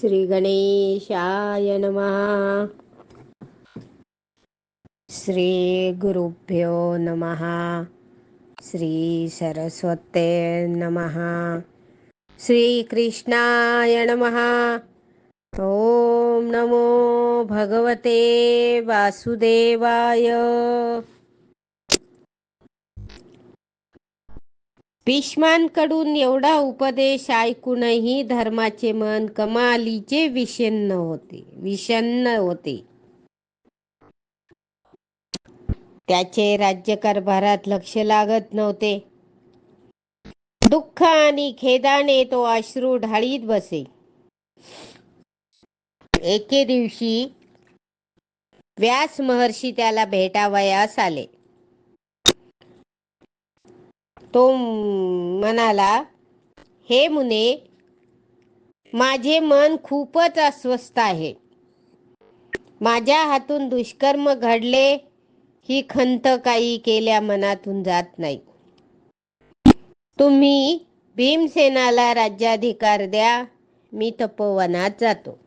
श्री गणेशाय नमः। श्री गुरुभ्यो नमः। श्री सरस्वते नमः। श्रीकृष्णाय नमः। ॐ नमो भगवते वासुदेवाय। भीष्मांकडून एवढा उपदेश ऐकूनही धर्माचे मन कमालीचे विषन्न होते विषन्न होते. त्याचे राज्यकारभारात लक्ष लागत नव्हते. दुःख आणि खेदाने तो अश्रू ढाळीत बसे. एके दिवशी व्यास महर्षी त्याला भेटावयास आले. तो म्हणाला हे मुने माझे मन खूपच अस्वस्थ आहे. माझ्या हातून दुष्कर्म घडले ही खंत काही केल्या मनातून जात नाही. तुम्ही भीमसेनाला राज्याधिकार द्या मी तपोवनात जातो.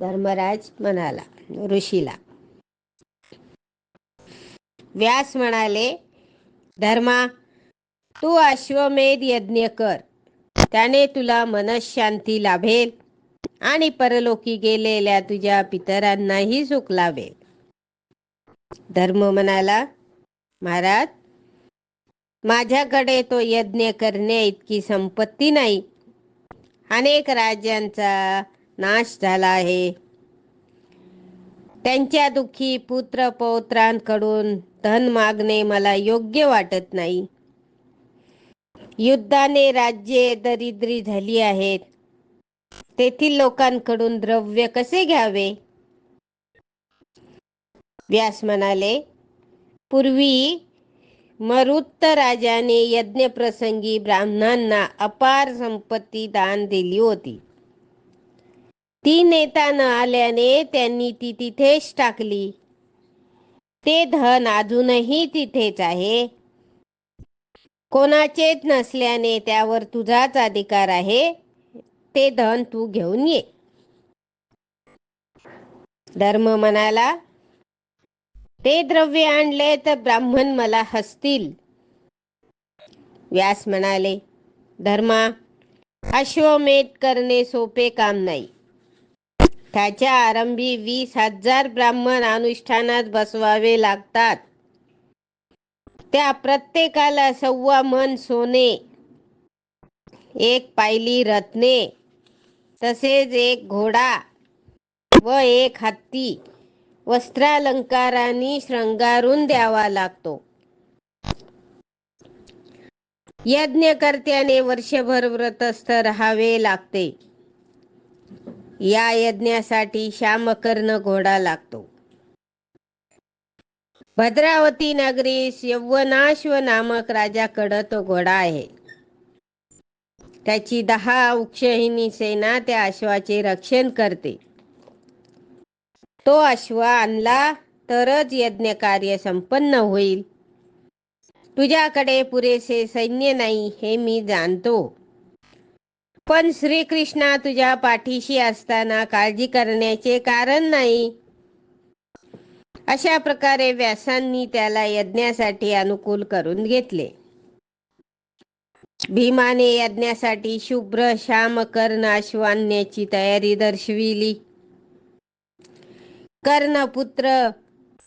धर्मराज म्हणाला ऋषीला. व्यास म्हणाले धर्मा तू अश्वमेध यज्ञ कर. त्याने तुला मनशांती लाभेल आणि परलोकी गेलेल्या तुझ्या पितरांनाही सुख लाभेल. धर्म म्हणाला महाराज माझ्याकडे तो यज्ञ करणे इतकी संपत्ती नाही. अनेक राज्यांचा नाश झाला आहे. त्यांच्या दुःखी पुत्र पौत्रांकडून धन मागणे मला योग्य वाटत नाही. युद्धाने राज्ये दरिद्री झाली आहेत. तेथील लोकांकडून द्रव्य कसे घ्यावे? व्यास म्हणाले पूर्वी मरुत्त राजाने यज्ञ प्रसंगी ब्राह्मणांना अपार संपत्ती दान दिली होती. ती नेता न आल्याने त्यांनी ती तिथेच टाकली. ते धन अजूनही तिथेच आहे. कोणाचेच नसल्याने त्यावर तुझाच अधिकार आहे. ते धन तू घेऊन ये. धर्म म्हणाला ते द्रव्य आणले तर ब्राह्मण मला हसतील. व्यास म्हणाले धर्मा अश्वमेध करणे सोपे काम नाही. त्याच्या आरंभी वीस हजार ब्राह्मण अनुष्ठानात बसवावे लागतात. त्या प्रत्येकाला सव्वा मन सोने एक पायली रत्ने तसेच एक घोडा व एक हत्ती वस्त्रालंकारांनी श्रंगारून द्यावा लागतो. यज्ञकर्त्याने वर्षभर व्रतस्थ राहावे लागते. या यज्ञासाठी श्यामकर्ण घोडा लागतो. भद्रावती नगरीस यवनाश्व नामक राजाकडं तो घोडा आहे. त्याची दहा उक्षहिनी सेना त्या अश्वाचे रक्षण करते. तो अश्व आणला तरच यज्ञ कार्य संपन्न होईल. तुझ्याकडे पुरेसे सैन्य नाही हे मी जाणतो. पण श्रीकृष्णा तुझ्या पाठीशी असताना काळजी करण्याचे कारण नाही. अशा प्रकारे व्यासांनी त्याला यज्ञासाठी अनुकूल करून घेतले. भीमाने यज्ञासाठी शुभ्र श्याम कर्ण अश्वान्याची तयारी दर्शविली. कर्णपुत्र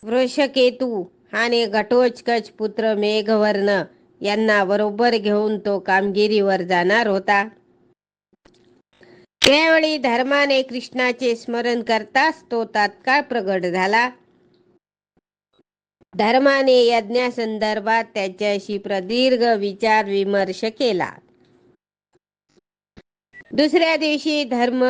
वृषकेतू आणि घटोचकच पुत्र मेघवर्ण यांना बरोबर घेऊन तो कामगिरीवर जाणार होता. त्यावेळी धर्माने कृष्णाचे स्मरण करताच तो तात्काळ प्रगट झाला. धर्माने यज्ञासंदर्भात त्याच्याशी प्रदीर्घ विचार विमर्श केला. दुसऱ्या दिवशी धर्म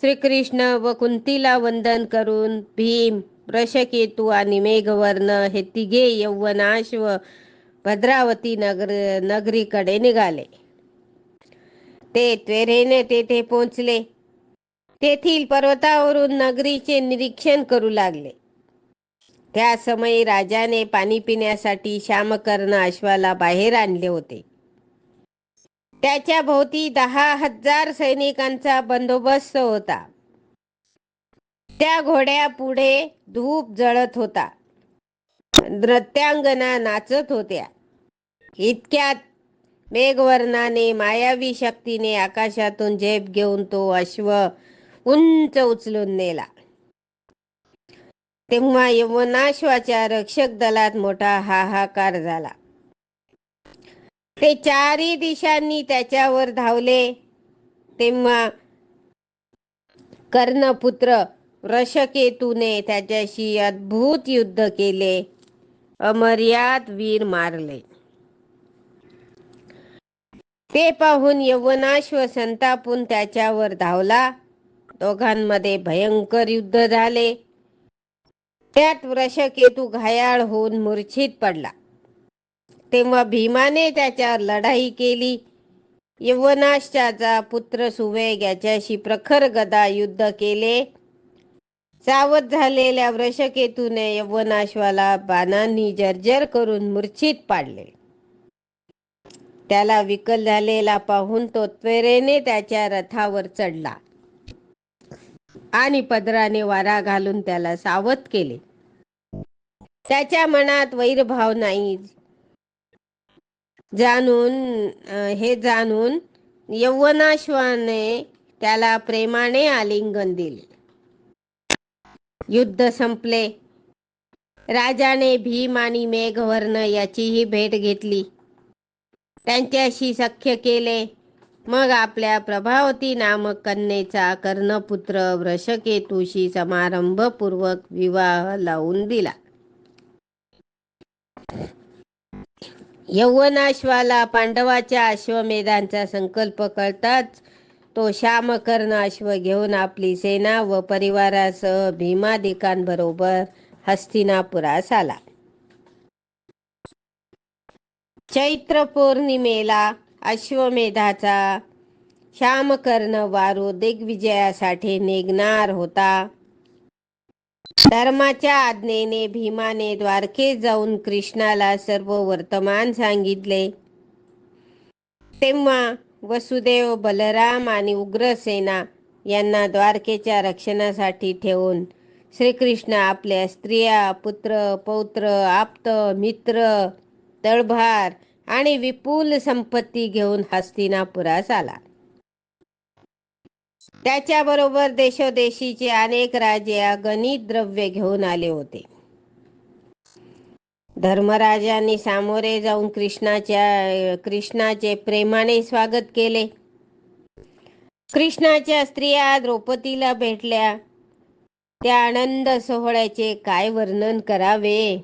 श्रीकृष्ण व कुंतीला वंदन करून भीम रशकेतू आणि मेघवर्ण हे तिघे यौवनाश्व भद्रावती नगर नगरीकडे निघाले. ते त्वेरेने तेथे पोहोचले. तेथील पर्वतावरून नगरीचे निरीक्षण करू लागले. त्या समयी राजाने पाणी पिण्यासाठी श्यामकर्ण अश्वाला बाहेर आणले होते. त्याच्या भोवती दहा हजार सैनिकांचा बंदोबस्त होता. त्या घोड्या पुढे धूप जळत होता. नृत्यांगना नाचत होत्या. इतक्यात मेघवर्णाने मायावी शक्तीने आकाशातून झेप घेऊन तो अश्व उंच उचलून नेला. तेव्हा यवनाश्वाच्या रक्षक दलात मोठा हाहाकार झाला. ते चारही दिशांनी त्याच्यावर धावले. तेव्हा कर्णपुत्र वृषकेतूने त्याच्याशी अद्भुत युद्ध केले. अमर्याद वीर मारले. ते पाहून यवनाश्व संतापून त्याच्यावर धावला. दोघांमध्ये भयंकर युद्ध झाले. त्यात वृषकेतू घायाळ होऊन मूर्छित पडला. तेव्हा भीमाने त्याच्यावर लढाई केली. यवनाशाचा पुत्र सुवेग याच्याशी प्रखर गदा युद्ध केले. सावध झालेल्या वृषकेतूने यवनाश्वाला बाणांनी जर्जर करून मूर्छित पाडले. त्याला विकल झालेला पाहून तो त्वरेने त्याच्या रथावर चढला. आणि पदराने वारा घालून त्याला सावध केले. त्याच्या मनात वैरभाव नाही. जाणून हे जाणून यवनाश्वाने त्याला प्रेमाने आलिंगन दिले. युद्ध संपले. राजाने भीम आणि मेघवर्ण याचीही भेट घेतली. त्यांच्याशी सख्य केले. मग आपल्या प्रभावती नामक कन्येचा कर्णपुत्र वृषकेतूशी समारंभपूर्वक विवाह लावून दिला. यवनाश्वाला पांडवाच्या अश्वमेधांचा संकल्प कळताच तो श्यामकर्ण अश्व घेऊन आपली सेना व परिवारासह भीमादिकांबरोबर हस्तिनापुरास आला. चैत्र पौर्णिमेला अश्वमेधाचा श्यामकर्ण वारू दिग्विजयासाठी निघणार होता. धर्माच्या आज्ञेने भीमाने द्वारकेत जाऊन कृष्णाला सर्व वर्तमान सांगितले. तेव्हा वसुदेव बलराम आणि उग्रसेना यांना द्वारकेच्या रक्षणासाठी ठेवून श्रीकृष्ण आपल्या स्त्रिया पुत्र पौत्र आप्त मित्र तळभार आणि विपुल संपत्ती घेऊन हस्तिनापुरास आला. त्याच्याबरोबर देशोदेशीचे अनेक राजे अगणित द्रव्य घेऊन आले होते. धर्मराजांनी सामोरे जाऊन कृष्णाच्या कृष्णाचे प्रेमाने स्वागत केले. कृष्णाच्या स्त्रिया द्रौपदीला भेटल्या. त्या आनंद सोहळ्याचे काय वर्णन करावे?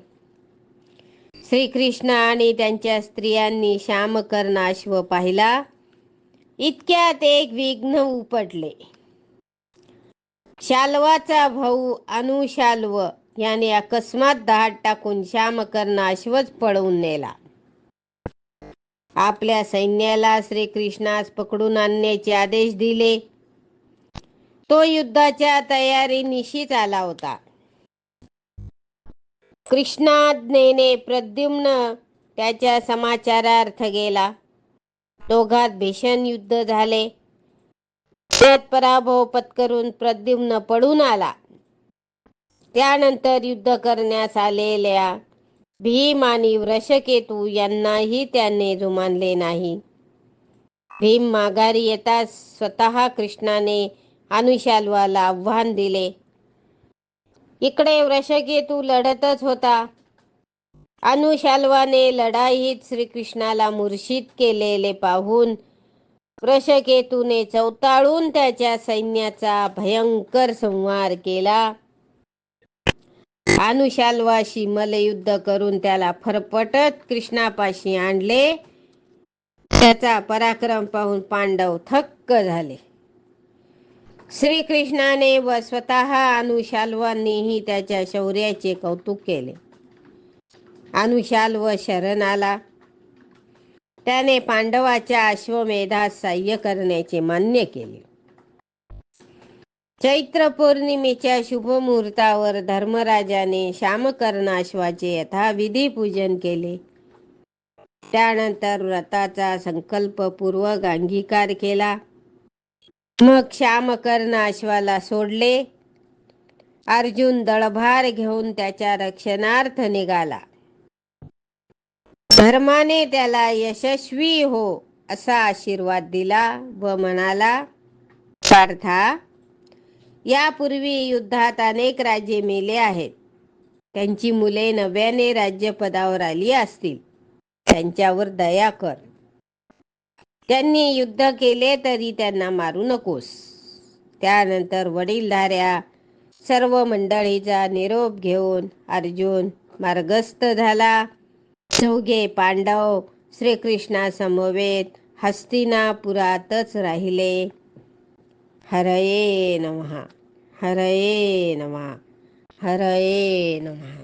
श्रीकृष्ण आणि त्यांच्या स्त्रियांनी श्यामकर्णाश्व पाहिला. इतक्यात एक विघ्न उपटले. शाल्वाचा भाऊ अनुशाल्व याने अकस्मात दहाड टाकून श्यामकर्ण अश्वच पळवून नेला. आपल्या सैन्याला श्रीकृष्णास पकडून आणण्याचे आदेश दिले. तो युद्धाच्या तयारी निशीच आला होता. कृष्णाज्ञेने प्रद्युम्न त्याच्या समाचारार्थ गेला. दोघात भीषण युद्ध झाले. त्यात पराभव पत्करून प्रद्युम्न पडून आला. त्यानंतर युद्ध करण्यास आलेल्या भीम आणि वृषकेतू यांनाही त्याने जुमानले नाही. भीम माघारी येताच स्वतः कृष्णाने अनुशाल्वाला आव्हान दिले. इकडे वृषकेतू लढतच होता. अनुशाल्वाने लढाईत श्रीकृष्णाला मूर्छित केलेले पाहून वृषकेतूने चौताळून त्याच्या सैन्याचा भयंकर संहार केला. अनुशाल्वाशी मलयुद्ध करून त्याला फरफटत कृष्णापाशी आणले. त्याचा पराक्रम पाहून पांडव थक्क झाले. श्रीकृष्णाने व स्वतः अनुशाल्वांनीही त्याच्या शौर्याचे कौतुक केले. अनुशाल्व शरण आला त्याने पांडवाच्या अश्वमेधात साह्य करण्याचे मान्य केले. चैत्र पौर्णिमेच्या शुभ मुहूर्तावर धर्मराजाने श्यामकर्णाश्वाचे यथाविधी पूजन केले. त्यानंतर व्रताचा संकल्पपूर्वक अंगीकार केला. मग श्यामकर्ण अश्वाला सोडले. अर्जुन दळभार घेऊन त्याच्या रक्षणार्थ निघाला. धर्माने त्याला यशस्वी हो असा आशीर्वाद दिला व म्हणाला पार्था यापूर्वी युद्धात अनेक राज्ये मेले आहेत. त्यांची मुले नव्याने राज्यपदावर आली असतील. त्यांच्यावर दया कर. त्यांनी युद्ध केले तरी त्यांना मारू नकोस. त्यानंतर वडीलधाऱ्या सर्व मंडळीचा निरोप घेऊन अर्जुन मार्गस्थ झाला. चौघे पांडव श्रीकृष्णासमवेत हस्तिनापुरातच राहिले. हरये नमः हरये नमः हरये नमः.